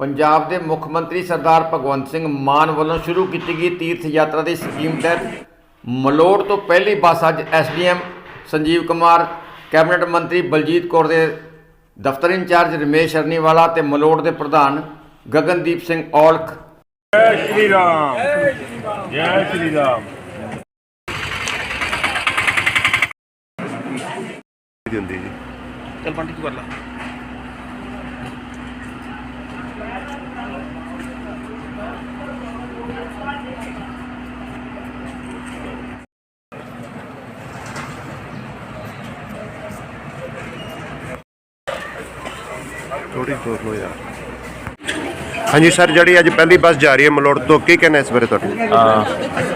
ਪੰਜਾਬ ਦੇ ਮੁੱਖ ਮੰਤਰੀ ਸਰਦਾਰ ਭਗਵੰਤ ਸਿੰਘ ਮਾਨ ਵੱਲੋਂ ਸ਼ੁਰੂ ਕੀਤੀ ਗਈ ਤੀਰਥ ਯਾਤਰਾ ਦੀ ਸਕੀਮ ਤਹਿਤ ਮਲੋੜ ਤੋਂ ਪਹਿਲੀ ਬੱਸ ਅੱਜ ਐਸਡੀਐਮ ਸੰਜੀਵ ਕੁਮਾਰ ਕੈਬਨਿਟ ਮੰਤਰੀ ਬਲਜੀਤ ਕੌਰ ਦੇ ਦਫ਼ਤਰ ਇੰਚਾਰਜ ਰਮੇਸ਼ ਅਰਨੀਵਾਲਾ ਤੇ ਮਲੋੜ ਦੇ ਪ੍ਰਧਾਨ ਗਗਨਦੀਪ ਸਿੰਘ ਔਲਖ। ਜੈ ਸ਼੍ਰੀ ਰਾਮ। ਜੈ ਸ਼੍ਰੀ ਰਾਮ। ਦਿੰਦੀ ਜੀ ਚੱਲ ਬੰਟੀ ਤੂੰ ਕਰ ਲੈ। ਥੋੜੀ ਸੋਚ ਲਓ ਯਾਰ। ਹਾਂਜੀ ਸਰ ਜਿਹੜੀ ਅੱਜ ਪਹਿਲੀ ਬੱਸ ਜਾ ਰਹੀ ਹੈ ਮਲੋੜ ਤੋਂ ਕੀ ਕਹਿਣਾ ਇਸ ਬਾਰੇ ਤੁਹਾਡੇ? ਅ,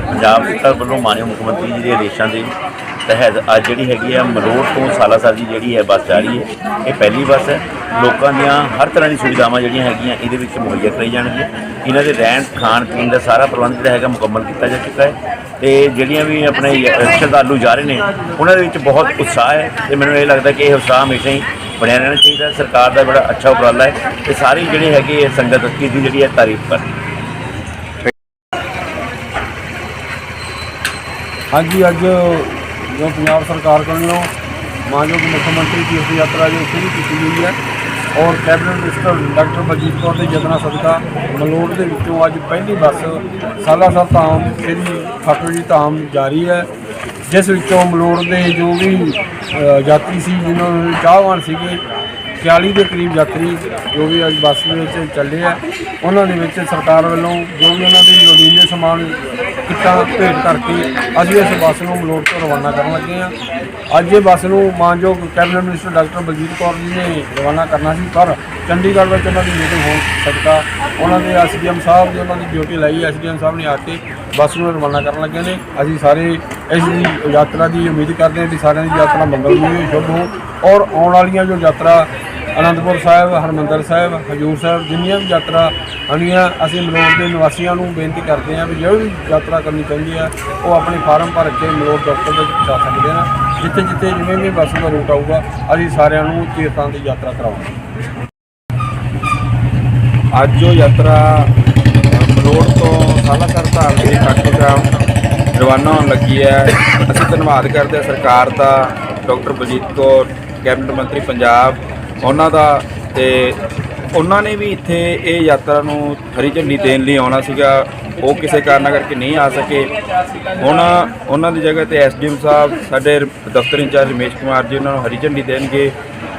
ਪੰਜਾਬ ਸਰਕਾਰ ਵੱਲੋਂ ਮਾਨਯੋਗ ਮੁੱਖ ਮੰਤਰੀ ਜੀ ਦੇ ਆਦੇਸ਼ਾਂ ਦੇ ਤਹਿਤ ਅੱਜ ਜਿਹੜੀ ਹੈਗੀ ਆ ਮਲੋਟ ਤੋਂ ਸਾਲਾਸਰ ਦੀ ਜਿਹੜੀ ਹੈ ਬੱਸ ਜਾ ਰਹੀ ਹੈ ਇਹ ਪਹਿਲੀ ਬੱਸ ਹੈ। ਲੋਕਾਂ ਦੀਆਂ ਹਰ ਤਰ੍ਹਾਂ ਦੀ ਸੁਵਿਧਾਵਾਂ ਜਿਹੜੀਆਂ ਹੈਗੀਆਂ ਇਹਦੇ ਵਿੱਚ ਮੁਹੱਈਆ ਕਰਾਈ ਜਾਣਗੀਆਂ। ਇਹਨਾਂ ਦੇ ਰਹਿਣ ਖਾਣ ਪੀਣ ਦਾ ਸਾਰਾ ਪ੍ਰਬੰਧ ਜਿਹੜਾ ਹੈਗਾ ਮੁਕੰਮਲ ਕੀਤਾ ਜਾ ਚੁੱਕਾ ਹੈ। ਤੇ ਜਿਹੜੀਆਂ ਵੀ ਆਪਣੇ ਸ਼ਰਧਾਲੂ ਜਾ ਰਹੇ ਨੇ ਉਹਨਾਂ ਦੇ ਵਿੱਚ ਬਹੁਤ ਉਤਸ਼ਾਹ ਹੈ ਤੇ ਮੈਨੂੰ ਇਹ ਲੱਗਦਾ ਕਿ ਇਹ ਉਤਸ਼ਾਹ ਹਮੇਸ਼ਾ ਹੀ ਬਣਿਆ ਰਹਿਣਾ ਚਾਹੀਦਾ ਹੈ। ਸਰਕਾਰ ਦਾ ਬੜਾ ਅੱਛਾ ਉਪਰਾਲਾ ਹੈ ਤੇ ਸਾਰੀ ਜਿਹੜੀ ਹੈਗੀ ਹੈ ਸੰਗਤ ਇਸ ਦੀ ਜਿਹੜੀ ਹੈ ਤਾਰੀਫ ਕਰ ਹਾਂਜੀ ਅੱਜ ਜੋ ਪੰਜਾਬ ਸਰਕਾਰ ਵੱਲੋਂ ਮਾਨਯੋਗ ਮੁੱਖ ਮੰਤਰੀ ਤੀਰਥ ਯਾਤਰਾ ਜੋ ਸ਼ੁਰੂ ਕੀਤੀ ਗਈ ਹੈ ਔਰ cabinet minister doctor Baljit Kaur ਦੇ ਯਤਨਾਂ ਸਦਕਾ ਮਲੋੜ ਦੇ ਵਿੱਚੋਂ ਅੱਜ ਪਹਿਲੀ ਬੱਸ ਸਾਲਾਸਰ ਧਾਮ ਸ੍ਰੀ ਖਾਟੂ ਜੀ ਧਾਮ ਜਾਰੀ ਹੈ। ਜਿਸ ਵਿੱਚੋਂ ਮਲੋੜ ਦੇ ਜੋ ਵੀ ਅ, ਯਾਤਰੀ ਸੀ ਜਿਨ੍ਹਾਂ ਨੂੰ ਚਾਹਵਾਨ ਸੀਗੇ 40 ਦੇ ਕਰੀਬ ਯਾਤਰੀ ਜੋ ਵੀ ਅੱਜ ਬੱਸ ਦੇ ਵਿੱਚ ਚੱਲੇ ਆ, ਉਹਨਾਂ ਦੇ ਵਿੱਚ ਸਰਕਾਰ ਵੱਲੋਂ ਜੋ ਵੀ ਉਹਨਾਂ ਦੇ ਲੋੜੀਂਦੇ ਸਮਾਨ, ਕਿੱਟਾਂ ਭੇਟ ਕਰਕੇ ਅਸੀਂ ਇਸ ਬੱਸ ਨੂੰ ਮਲੋੜ ਤੋਂ ਰਵਾਨਾ ਕਰਨ ਲੱਗੇ ਆ। ਅੱਜ ਇਹ ਬੱਸ ਨੂੰ ਮਾਨਯੋਗ cabinet minister doctor Baljit Kaur ji ਨੇ ਰਵਾਨਾ ਕਰਨਾ ਸੀ, ਪਰ ਚੰਡੀਗੜ੍ਹ ਵਿੱਚ ਉਹਨਾਂ ਦੀ ਮੀਟਿੰਗ ਹੋ ਸਕਦਾ ਉਹਨਾਂ ਦੇ ਐਸਡੀਐਮ ਸਾਹਿਬ ਨੇ ਉਹਨਾਂ ਦੀ ਡਿਊਟੀ ਲਾਈ, ਐਸਡੀਐਮ ਸਾਹਿਬ ਨੇ ਆ ਕੇ ਬੱਸ ਨੂੰ ਰਵਾਨਾ ਕਰਨ ਲੱਗੇ ਨੇ। ਅਸੀਂ ਸਾਰੇ ਇਸ ਦੀ ਯਾਤਰਾ ਦੀ ਉਮੀਦ ਕਰਦੇ ਹਾਂ ਕਿ ਸਾਰਿਆਂ ਦੀ ਯਾਤਰਾ ਮੰਗਲਮਈ ਸ਼ੁਭ ਹੋ ਔਰ ਆਉਣ ਵਾਲੀਆਂ ਜੋ ਯਾਤਰਾ ਅਨੰਦਪੁਰ ਸਾਹਿਬ, ਹਰਮੰਦਰ ਸਾਹਿਬ, ਹਜੂਰ ਸਾਹਿਬ, ਜਿੰਨੀਆਂ ਵੀ ਯਾਤਰਾ ਆਉਣੀਆਂ ਅਸੀਂ ਮਲੋਟ ਦੇ ਨਿਵਾਸੀਆਂ ਨੂੰ ਬੇਨਤੀ ਕਰਦੇ ਹਾਂ ਵੀ ਜੋ ਵੀ ਯਾਤਰਾ ਕਰਨੀ ਚਾਹੁੰਦੀ ਆ, ਉਹ ਆਪਣੇ ਫਾਰਮ ਭਰ ਕੇ ਮਲੋਟ ਦਫ਼ਤਰ ਵਿੱਚ ਜਾ ਸਕਦੇ ਨੇ ਜਿੱਥੇ ਜਿੱਥੇ ਜਿਵੇਂ ਵੀ ਬੱਸ ਦਾ ਰੂਟ ਆਊਗਾ, ਅਸੀਂ ਸਾਰਿਆਂ ਨੂੰ ਤੀਰਥਾਂ ਦੀ ਯਾਤਰਾ ਕਰਾਵਾਂਗੇ। ਅੱਜ ਜੋ ਯਾਤਰਾ ਮਲੋਟ ਤੋਂ ਸਾਲਾਸਰ ਧਾਮ ਦੇ ਖਾਟੂ ਸ਼ਾਮ ਰਵਾਨਾ ਹੋਣ ਲੱਗੀ ਹੈ। ਅਸੀਂ ਧੰਨਵਾਦ ਕਰਦੇ ਹਾਂ ਸਰਕਾਰ ਦਾ, ਡਾਕਟਰ ਬਲਜੀਤ ਕੌਰ, ਕੈਬਨਿਟ ਮੰਤਰੀ ਪੰਜਾਬ ਉਹਨਾਂ ਦਾ ਤੇ ਉਹਨਾਂ ਨੇ ਵੀ ਇੱਥੇ ਇਹ ਯਾਤਰਾ ਨੂੰ ਹਰੀ ਝੰਡੀ ਦੇਣ ਲਈ ਆਉਣਾ ਸੀਗਾ। ਉਹ ਕਿਸੇ ਕਾਰਨ ਕਰਕੇ ਨਹੀਂ ਆ ਸਕੇ। ਹੁਣ ਉਹਨਾਂ ਦੀ ਜਗ੍ਹਾ ਤੇ ਐਸਡੀਐਮ ਸਾਹਿਬ, ਸਾਡੇ ਦਫ਼ਤਰ ਇੰਚਾਰਜ ਰਮੇਸ਼ ਕੁਮਾਰ ਜੀ ਉਹਨਾਂ ਨੂੰ ਹਰੀ ਝੰਡੀ ਦੇਣਗੇ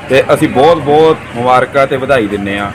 ਤੇ ਅਸੀਂ ਬਹੁਤ ਬਹੁਤ ਮੁਬਾਰਕਾਂ ਤੇ ਵਧਾਈ ਦਿੰਨੇ ਆ